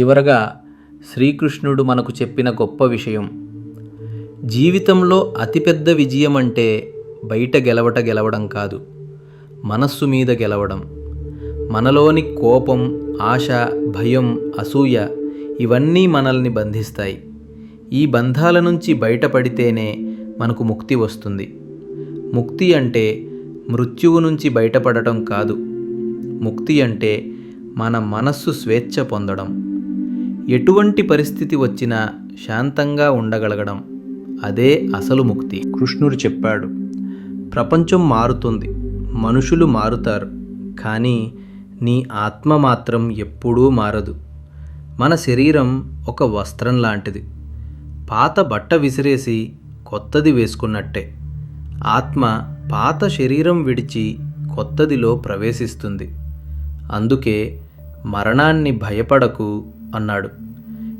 చివరగా శ్రీకృష్ణుడు మనకు చెప్పిన గొప్ప విషయం. జీవితంలో అతిపెద్ద విజయం అంటే బయట గెలవట గెలవడం కాదు. మనస్సు మీద గెలవడం. మనలోని కోపం ఆశ భయం అసూయ ఇవన్నీ మనల్ని బంధిస్తాయి. ఈ బంధాల నుంచి బయటపడితేనే మనకు ముక్తి వస్తుంది. ముక్తి అంటే మృత్యువు నుంచి బయటపడటం కాదు. ముక్తి అంటే మన మనస్సు స్వేచ్ఛ పొందడం. ఎటువంటి పరిస్థితి వచ్చినా శాంతంగా ఉండగలగడం అదే అసలు ముక్తి. కృష్ణుడు చెప్పాడు ప్రపంచం మారుతుంది మనుషులు మారుతారు కానీ నీ ఆత్మ మాత్రం ఎప్పుడూ మారదు. మన శరీరం ఒక వస్త్రం లాంటిది. పాత బట్ట విసిరేసి కొత్తది వేసుకున్నట్టే. ఆత్మ పాత శరీరం విడిచి కొత్తదిలో ప్రవేశిస్తుంది. అందుకే మరణాన్ని భయపడకు అన్నాడు.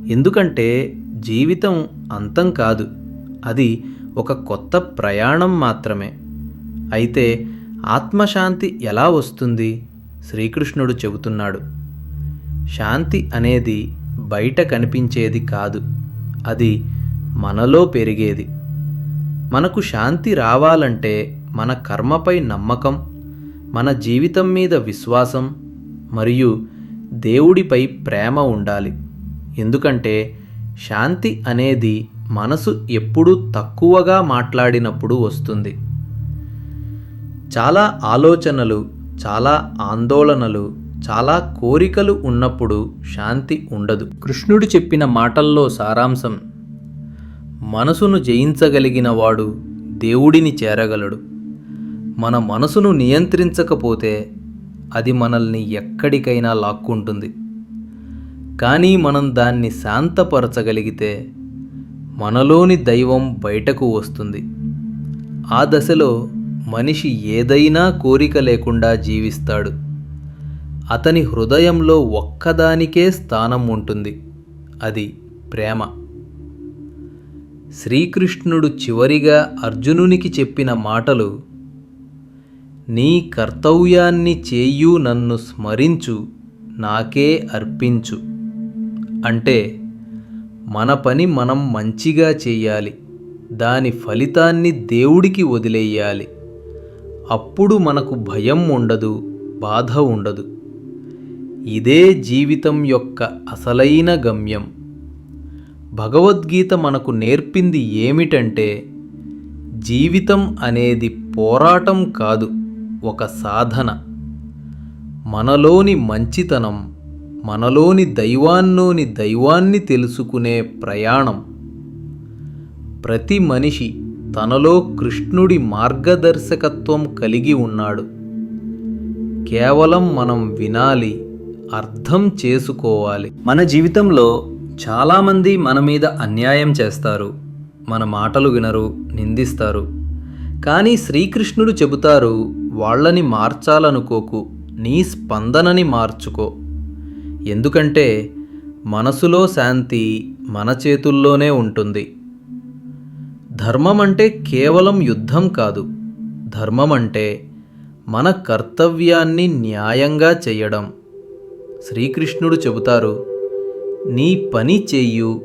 ఎందుకంటే జీవితం అంతం కాదు. అది ఒక కొత్త ప్రయాణం మాత్రమే. అయితే ఆత్మశాంతి ఎలా వస్తుంది? శ్రీకృష్ణుడు చెబుతున్నాడు. శాంతి అనేది బయట కనిపించేది కాదు. అది మనలో పెరిగేది. మనకు శాంతి రావాలంటే మన కర్మపై నమ్మకం మన జీవితం మీద విశ్వాసం మరియు దేవుడిపై ప్రేమ ఉండాలి. ఎందుకంటే శాంతి అనేది మనసు ఎప్పుడూ తక్కువగా మాట్లాడినప్పుడు వస్తుంది. చాలా ఆలోచనలు చాలా ఆందోళనలు చాలా కోరికలు ఉన్నప్పుడు శాంతి ఉండదు. కృష్ణుడు చెప్పిన మాటల్లో సారాంశం మనసును జయించగలిగిన వాడు దేవుడిని చేరగలడు. మన మనసును నియంత్రించకపోతే అది మనల్ని ఎక్కడికైనా లాక్కుంటుంది. కానీ మనం దాన్ని శాంతపరచగలిగితే మనలోని దైవం బయటకు వస్తుంది. ఆ దశలో మనిషి ఏదైనా కోరిక లేకుండా జీవిస్తాడు. అతని హృదయంలో ఒక్కదానికే స్థానం ఉంటుంది. అది ప్రేమ. శ్రీకృష్ణుడు చివరిగా అర్జునునికి చెప్పిన మాటలు నీ కర్తవ్యాన్ని చేయు నన్ను స్మరించు నాకే అర్పించు. అంటే మన పని మనం మంచిగా చేయాలి. దాని ఫలితాన్ని దేవుడికి వదిలేయాలి. అప్పుడు మనకు భయం ఉండదు బాధ ఉండదు. ఇదే జీవితం యొక్క అసలైన గమ్యం. భగవద్గీత మనకు నేర్పింది ఏమిటంటే జీవితం అనేది పోరాటం కాదు. ఒక సాధన. మనలోని మంచితనం మనలోని దైవాన్లోని దైవాన్ని తెలుసుకునే ప్రయాణం. ప్రతి మనిషి తనలో కృష్ణుడి మార్గదర్శకత్వం కలిగి ఉన్నాడు. కేవలం మనం వినాలి అర్థం చేసుకోవాలి. మన జీవితంలో చాలామంది మన మీద అన్యాయం చేస్తారు మన మాటలు వినరు నిందిస్తారు. కానీ శ్రీకృష్ణుడు చెబుతారు వాళ్ళని మార్చాలనుకోకు నీ స్పందనని మార్చుకో. ఎందుకంటే మనసులో శాంతి మన చేతుల్లోనే ఉంటుంది. ధర్మం అంటే కేవలం యుద్ధం కాదు. ధర్మం అంటే మన కర్తవ్యాన్ని న్యాయంగా చేయడం. శ్రీకృష్ణుడు చెబుతారు నీ పని చెయ్యు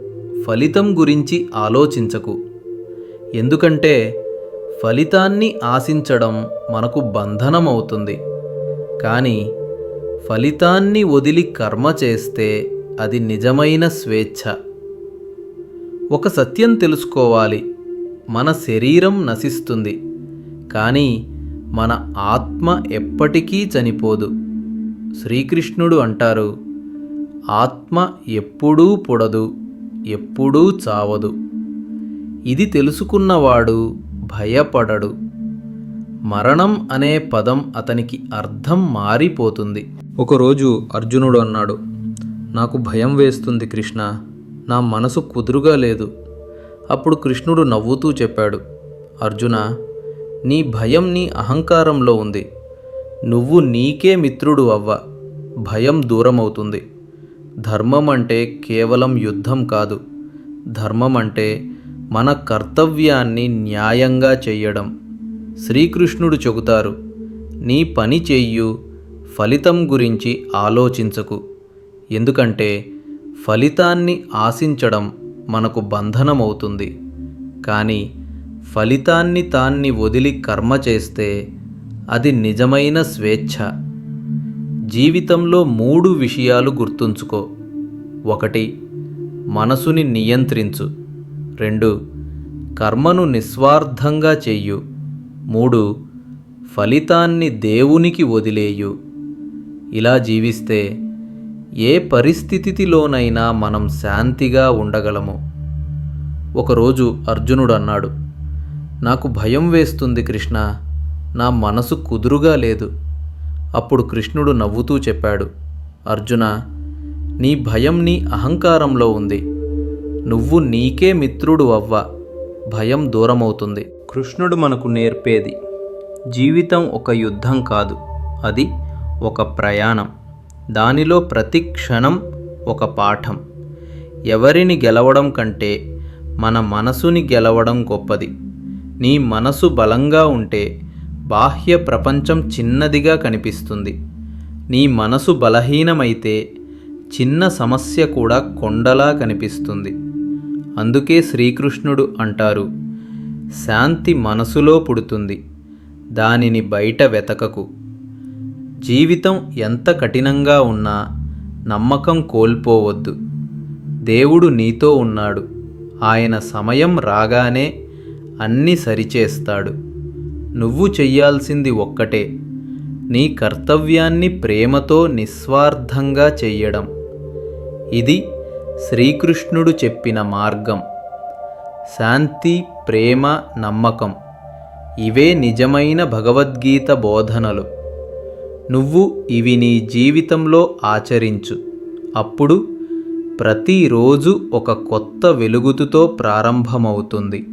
ఫలితం గురించి ఆలోచించకు. ఎందుకంటే ఫలితాన్ని ఆశించడం మనకు బంధనమవుతుంది. కానీ ఫలితాన్ని వదిలి కర్మ చేస్తే అది నిజమైన స్వేచ్ఛ. ఒక సత్యం తెలుసుకోవాలి. మన శరీరం నశిస్తుంది. కానీ మన ఆత్మ ఎప్పటికీ చనిపోదు. శ్రీకృష్ణుడు అంటారు ఆత్మ ఎప్పుడూ పుడదు ఎప్పుడూ చావదు. ఇది తెలుసుకున్నవాడు భయపడడు. మరణం అనే పదం అతనికి అర్థం మారిపోతుంది. ఒకరోజు అర్జునుడు అన్నాడు నాకు భయం వేస్తుంది కృష్ణ. నా మనసు కుదురుగా లేదు. అప్పుడు కృష్ణుడు నవ్వుతూ చెప్పాడు అర్జున నీ భయం నీ అహంకారంలో ఉంది. నువ్వు నీకే మిత్రుడు అవ్వ. భయం దూరమవుతుంది. ధర్మం అంటే కేవలం యుద్ధం కాదు. ధర్మం అంటే మన కర్తవ్యాన్ని న్యాయంగా చెయ్యడం శ్రీకృష్ణుడు చెబుతారు నీ పని చెయ్యు ఫలితం గురించి ఆలోచించకు. ఎందుకంటే ఫలితాన్ని ఆశించడం మనకు బంధనమవుతుంది. కానీ ఫలితాన్ని తాన్ని వదిలి కర్మ చేస్తే అది నిజమైన స్వేచ్ఛ. జీవితంలో మూడు విషయాలు గుర్తుంచుకో. ఒకటి మనసుని నియంత్రించు. రెండు కర్మను నిస్వార్థంగా చెయ్యు మూడు ఫలితాన్ని దేవునికి వదిలేయు. ఇలా జీవిస్తే ఏ పరిస్థితిలోనైనా మనం శాంతిగా ఉండగలము. ఒకరోజు అర్జునుడు అన్నాడు నాకు భయం వేస్తుంది కృష్ణ నా మనసు కుదురుగా లేదు అప్పుడు కృష్ణుడు నవ్వుతూ చెప్పాడు అర్జున నీ భయం నీ అహంకారంలో ఉంది. నువ్వు నీకే మిత్రుడు అవ్వ. భయం దూరమవుతుంది. కృష్ణుడు మనకు నేర్పేది జీవితం ఒక యుద్ధం కాదు అది ఒక ప్రయాణం. దానిలో ప్రతి క్షణం ఒక పాఠం. ఎవరిని గెలవడం కంటే మన మనసుని గెలవడం గొప్పది. నీ మనసు బలంగా ఉంటే బాహ్య ప్రపంచం చిన్నదిగా కనిపిస్తుంది. నీ మనసు బలహీనమైతే చిన్న సమస్య కూడా కొండలా కనిపిస్తుంది. అందుకే శ్రీకృష్ణుడు అంటారు శాంతి మనసులో పుడుతుంది దానిని బయట వెతకకు. జీవితం ఎంత కఠినంగా ఉన్నా నమ్మకం కోల్పోవద్దు. దేవుడు నీతో ఉన్నాడు ఆయన సమయం రాగానే అన్నీ సరిచేస్తాడు. నువ్వు చెయ్యాల్సింది ఒక్కటే నీ కర్తవ్యాన్ని ప్రేమతో నిస్వార్థంగా చెయ్యడం. ఇది శ్రీకృష్ణుడు చెప్పిన మార్గం. శాంతి ప్రేమ నమ్మకం. ఇవే నిజమైన భగవద్గీత బోధనలు. నువ్వు ఇవి నీ జీవితంలో ఆచరించు. అప్పుడు ప్రతిరోజు ఒక కొత్త వెలుగుతుతో ప్రారంభమవుతుంది.